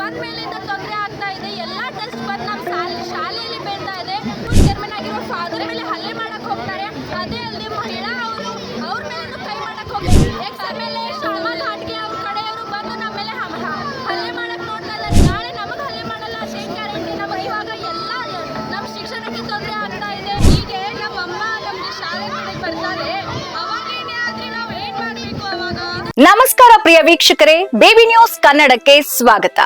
ಬಂದ ಮೇಲಿಂದ ತೊಂದರೆ ಆಗ್ತಾ ಇದೆ. ಎಲ್ಲ ಟೆಸ್ಟ್ ಬಂದು ನಮ್ಮ ಶಾಲೆ ಶಾಲೆಯಲ್ಲಿ ಬೀಳ್ತಾ ಇದೆ. ಚೇರ್ಮನ್ ಆಗಿರೋ ಫಾದರ್ ಮೇಲೆ ಹಲ್ಲೆ ಮಾಡಕ್ಕೆ ಹೋಗ್ತಾರೆ. ಅದೇ ಅಲ್ಲದೆ ಮಹಿಳಾ ಅವರು ಅವ್ರ ಮೇಲೂ ಕೈ ಮಾಡಕ್ಕೆ ಹೋಗ್ತಾರೆ. ಎಕ್ಸ್ ಎಂ ಎಲ್ ಎ ಶರ್ಮಾಲ್ ಹಾಟ್ಗೆ ಕಡೆಯವರು ಬಂದು ನಮ್ಮ ಮೇಲೆ ಹಲ್ಲೆ ಮಾಡಕ್ಕೆ ನೋಡ್ತಾ ನಾಳೆ ನಮಗೆ ಹಲ್ಲೆ ಮಾಡಲ್ಲ. ಅದೇ ಗ್ಯಾರಂಟಿ ನಮ್ಮ ಇವಾಗ ಎಲ್ಲ ನಮ್ಮ ಶಿಕ್ಷಣಕ್ಕೆ ತೊಂದರೆ ಆಗ್ತಾ ಇದೆ. ಹೀಗೆ ನಮ್ಮ ಅಮ್ಮ ನಮ್ಮ ಶಾಲೆ ಕಡೆ ಬರ್ತಾರೆ. ನಮಸ್ಕಾರ ಪ್ರಿಯ ವೀಕ್ಷಕರೇ. ಬೇಬಿ ನ್ಯೂಸ್ ಕನ್ನಡಕ್ಕೆ ಸ್ವಾಗತ.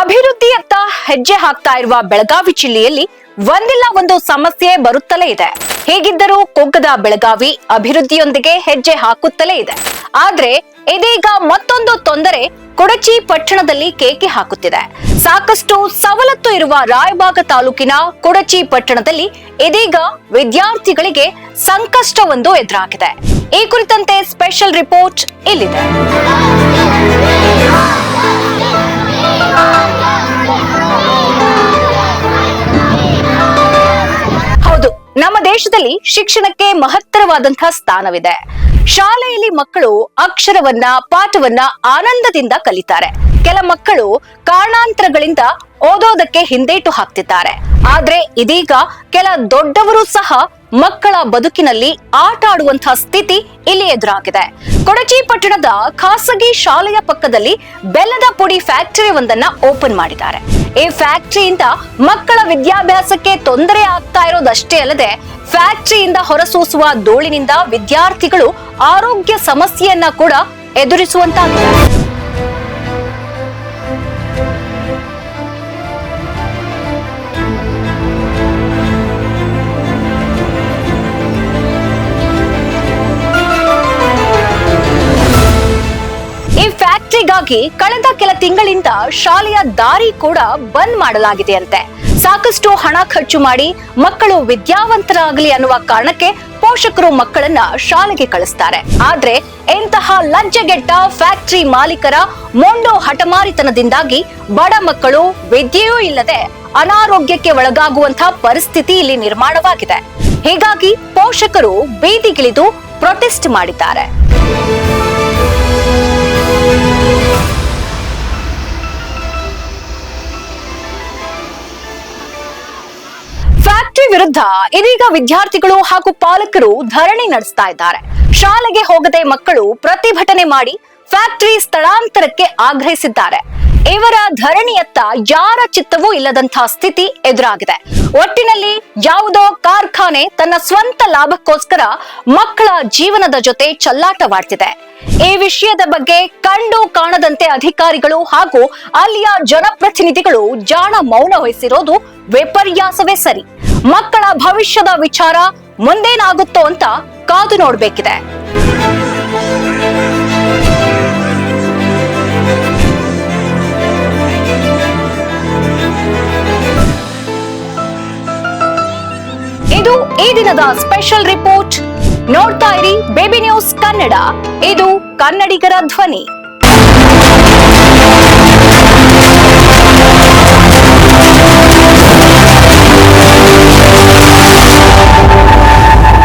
ಅಭಿವೃದ್ಧಿಯತ್ತ ಹೆಜ್ಜೆ ಹಾಕ್ತಾ ಇರುವ ಬೆಳಗಾವಿ ಜಿಲ್ಲೆಯಲ್ಲಿ ಒಂದಿಲ್ಲ ಒಂದು ಸಮಸ್ಯೆ ಬರುತ್ತಲೇ ಇದೆ. ಹೇಗಿದ್ದರೂ ಕೊಗ್ಗದ ಬೆಳಗಾವಿ ಅಭಿವೃದ್ಧಿಯೊಂದಿಗೆ ಹೆಜ್ಜೆ ಹಾಕುತ್ತಲೇ ಇದೆ. ಆದ್ರೆ ಇದೀಗ ಮತ್ತೊಂದು ತೊಂದರೆ ಕೊಡಚಿ ಪಟ್ಟಣದಲ್ಲಿ ಕೇಕೆ ಹಾಕುತ್ತಿದೆ. ಸಾಕಷ್ಟು ಸವಲತ್ತು ಇರುವ ರಾಯಬಾಗ ತಾಲೂಕಿನ ಕೊಡಚಿ ಪಟ್ಟಣದಲ್ಲಿ ಇದೀಗ ವಿದ್ಯಾರ್ಥಿಗಳಿಗೆ ಸಂಕಷ್ಟವೊಂದು ಎದುರಾಗಿದೆ. ಈ ಕುರಿತಂತೆ ಸ್ಪೆಷಲ್ ರಿಪೋರ್ಟ್ ಇಲ್ಲಿದೆ. ನಮ್ಮ ದೇಶದಲ್ಲಿ ಶಿಕ್ಷಣಕ್ಕೆ ಮಹತ್ತರವಾದಂತಹ ಸ್ಥಾನವಿದೆ. ಶಾಲೆಯಲ್ಲಿ ಮಕ್ಕಳು ಅಕ್ಷರವನ್ನ, ಪಾಠವನ್ನ ಆನಂದದಿಂದ ಕಲಿತಾರೆ. ಕೆಲ ಮಕ್ಕಳು ಕಾರಣಾಂತರಗಳಿಂದ ಓದೋದಕ್ಕೆ ಹಿಂದೇಟು ಹಾಕ್ತಿದ್ದಾರೆ. ಆದ್ರೆ ಇದೀಗ ಕೆಲ ದೊಡ್ಡವರು ಸಹ ಮಕ್ಕಳ ಬದುಕಿನಲ್ಲಿ ಆಟ ಆಡುವಂತಹ ಸ್ಥಿತಿ ಇಲ್ಲಿ ಎದುರಾಗಿದೆ. ಕೊಡಚಿ ಪಟ್ಟಣದ ಖಾಸಗಿ ಶಾಲೆಯ ಪಕ್ಕದಲ್ಲಿ ಬೆಲ್ಲದ ಪುಡಿ ಫ್ಯಾಕ್ಟರಿ ಒಂದನ್ನ ಓಪನ್ ಮಾಡಿದ್ದಾರೆ. ಈ ಫ್ಯಾಕ್ಟರಿಯಿಂದ ಮಕ್ಕಳ ವಿದ್ಯಾಭ್ಯಾಸಕ್ಕೆ ತೊಂದರೆ ಆಗ್ತಾ ಇರೋದಷ್ಟೇ ಅಲ್ಲದೆ ಫ್ಯಾಕ್ಟರಿಯಿಂದ ಹೊರಸೂಸುವ ಧೂಳಿನಿಂದ ವಿದ್ಯಾರ್ಥಿಗಳು ಆರೋಗ್ಯ ಸಮಸ್ಯೆಯನ್ನ ಕೂಡ ಎದುರಿಸುವಂತಾಗಿದೆ ಈ ಫ್ಯಾಕ್ಟರಿಗಾಗಿ ಕಳೆದ ಕೆಲ ತಿಂಗಳಿಂದ ಶಾಲೆಯ ದಾರಿ ಕೂಡ ಬಂದ್ ಮಾಡಲಾಗಿದೆ ಅಂತೆ ಸಾಕಷ್ಟು ಹಣ ಖರ್ಚು ಮಾಡಿ ಮಕ್ಕಳು ವಿದ್ಯಾವಂತರಾಗಲಿ ಅನ್ನುವ ಕಾರಣಕ್ಕೆ ಪೋಷಕರು ಮಕ್ಕಳನ್ನ ಶಾಲೆಗೆ ಕಳಿಸ್ತಾರೆ. ಆದ್ರೆ ಇಂತಹ ಲಜ್ಜೆಗೆಟ್ಟ ಫ್ಯಾಕ್ಟರಿ ಮಾಲೀಕರ ಮೊಂಡೋ ಹಠಮಾರಿತನದಿಂದಾಗಿ ಬಡ ಮಕ್ಕಳು ವಿದ್ಯೆಯೂ ಇಲ್ಲದೆ ಅನಾರೋಗ್ಯಕ್ಕೆ ಒಳಗಾಗುವಂತಹ ಪರಿಸ್ಥಿತಿ ಇಲ್ಲಿ ನಿರ್ಮಾಣವಾಗಿದೆ. ಹೀಗಾಗಿ ಪೋಷಕರು ಬೀದಿಗಿಳಿದು ಪ್ರೊಟೆಸ್ಟ್ ಮಾಡಿದ್ದಾರೆ. ವಿರುದ್ಧ ಇದೀಗ ವಿದ್ಯಾರ್ಥಿಗಳು ಹಾಗೂ ಪಾಲಕರು ಧರಣಿ ನಡೆಸ್ತಾ ಇದ್ದಾರೆ. ಶಾಲೆಗೆ ಹೋಗದೆ ಮಕ್ಕಳು ಪ್ರತಿಭಟನೆ ಮಾಡಿ ಫ್ಯಾಕ್ಟರಿ ಸ್ಥಳಾಂತರಕ್ಕೆ ಆಗ್ರಹಿಸಿದ್ದಾರೆ. ಇವರ ಧರಣಿಯತ್ತ ಯಾರ ಚಿತ್ತವೂ ಇಲ್ಲದಂತಹ ಸ್ಥಿತಿ ಎದುರಾಗಿದೆ. ಒಟ್ಟಿನಲ್ಲಿ ಯಾವುದೋ ಕಾರ್ಖಾನೆ ತನ್ನ ಸ್ವಂತ ಲಾಭಕ್ಕೋಸ್ಕರ ಮಕ್ಕಳ ಜೀವನದ ಜೊತೆ ಚಲ್ಲಾಟವಾಡ್ತಿದೆ. ಈ ವಿಷಯದ ಬಗ್ಗೆ ಕಂಡು ಕಾಣದಂತೆ ಅಧಿಕಾರಿಗಳು ಹಾಗೂ ಅಲ್ಲಿಯ ಜನಪ್ರತಿನಿಧಿಗಳು ಜಾಣ ಮೌನ ವಹಿಸಿರೋದು ವಿಪರ್ಯಾಸವೇ ಸರಿ. ಮಕ್ಕಳ ಭವಿಷ್ಯದ ವಿಚಾರ ಮುಂದೇನಾಗುತ್ತೋ ಅಂತ ಕಾದು ನೋಡಬೇಕಿದೆ. ಇದು ಈ ದಿನದ ಸ್ಪೆಷಲ್ ರಿಪೋರ್ಟ್. ನೋಡ್ತಾ ಇರಿ ಬೇಬಿ ನ್ಯೂಸ್ ಕನ್ನಡ. ಇದು ಕನ್ನಡಿಗರ ಧ್ವನಿ.